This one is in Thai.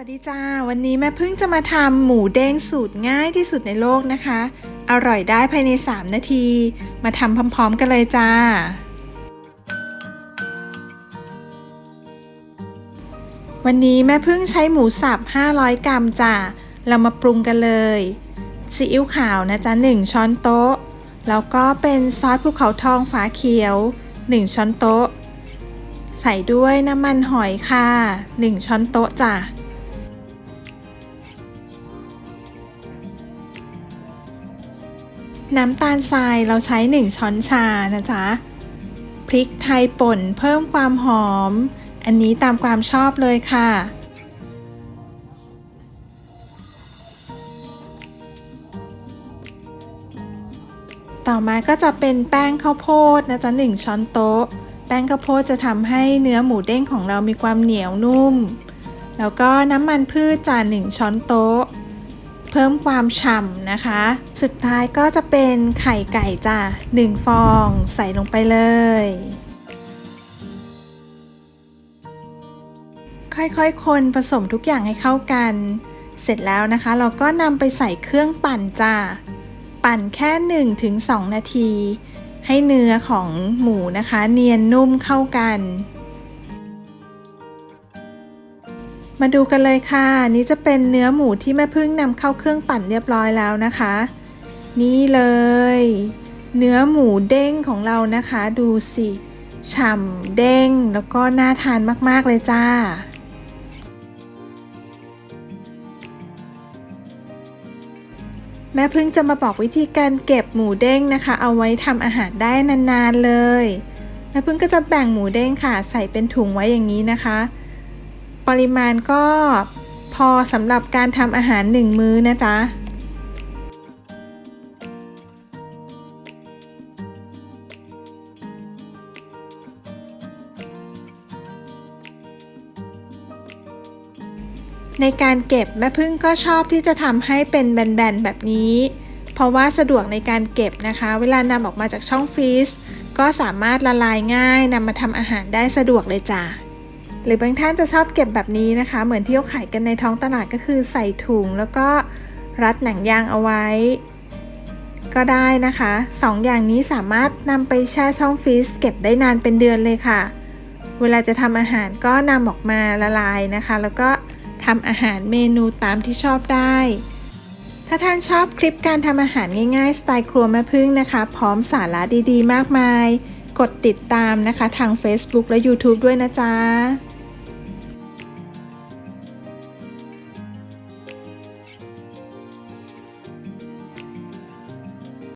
วัสดีจ้า วันนี้แม่พึ่งจะมาทำหมูเด้งสูตรง่ายที่สุดในโลกนะคะ อร่อยได้ภายใน 3 นาที มาทำพร้อมๆกันเลยจ้า วันนี้แม่พึ่งใช้หมูสับ 500 กรัมจ้าเรามาปรุงกันเลยซีอิ๊วขาวนะจ๊ะ1 ช้อนโต๊ะ แล้วก็เป็นซอสภูเขาทองฝาเขียว 1 ช้อนโต๊ะ ใส่ด้วยน้ำมันหอยค่ะ 1 ช้อนโต๊ะจ้ะ น้ำตาลทรายเราใช้ 1 ช้อนชานะจ๊ะ พริกไทยป่นเพิ่มความหอม อันนี้ตามความชอบเลยค่ะ ต่อมาก็จะเป็นแป้งข้าวโพดนะจ๊ะ 1 ช้อนโต๊ะ แป้งข้าวโพดจะทำให้เนื้อหมูเด้งของเรามีความเหนียวนุ่ม แล้วก็น้ำมันพืชจาน1ช้อนโต๊ะ เพิ่มความฉ่ำนะคะ สุดท้ายก็จะเป็นไข่ไก่จ้ะ1 ฟองใส่ลงไปเลย ค่อยๆ คนผสมทุกอย่างให้เข้ากัน เสร็จแล้วนะคะ เราก็นำไปใส่เครื่องปั่นจ้ะปั่นแค่ 1-2 นาที ให้เนื้อของหมูนะคะ เนียนนุ่มเข้ากัน มาดูกันเลยค่ะ นี่จะเป็นเนื้อหมูที่แม่พึ่งนำเข้าเครื่องปั่นเรียบร้อยแล้วนะคะ นี่เลย เนื้อหมูเด้งของเรานะคะ ดูสิฉ่ำเด้งแล้วก็น่าทานมาก ๆ เลยจ้า แม่พึ่งจะมาบอกวิธีการเก็บหมูเด้งนะคะ เอาไว้ทำอาหารได้นาน ๆ เลย แม่พึ่งก็จะแบ่งหมูเด้งค่ะ ใส่เป็นถุงไว้อย่างนี้นะคะ ปริมาณก็พอสำหรับการทำอาหารหนึ่งมื้อนะจ๊ะในการเก็บแม่พึ่งก็ชอบที่จะทำให้เป็นแบนๆแบบนี้ เพราะว่าสะดวกในการเก็บนะคะ เวลานำออกมาจากช่องฟรีซก็สามารถละลายง่ายนำมาทำอาหารได้สะดวกเลยจ้ะ หรือบางท่านจะชอบเก็บแบบนี้นะคะ เหมือนที่เขาขายกันในท้องตลาดก็คือใส่ถุงแล้วก็รัดหนังยางเอาไว้ ก็ได้นะคะสองอย่างนี้สามารถนำไปแช่ช่องฟรีซเก็บได้นานเป็นเดือนเลยค่ะ เวลาจะทำอาหารก็นำออกมาละลายนะคะ แล้วก็ทำอาหารเมนูตามที่ชอบได้ ถ้าท่านชอบคลิปการทำอาหารง่ายๆ สไตล์ครัวแม่พึ่งนะคะ พร้อมสาระดีๆ มากมาย กดติดตามนะคะทาง Facebook และ YouTube ด้วยนะจ๊ะ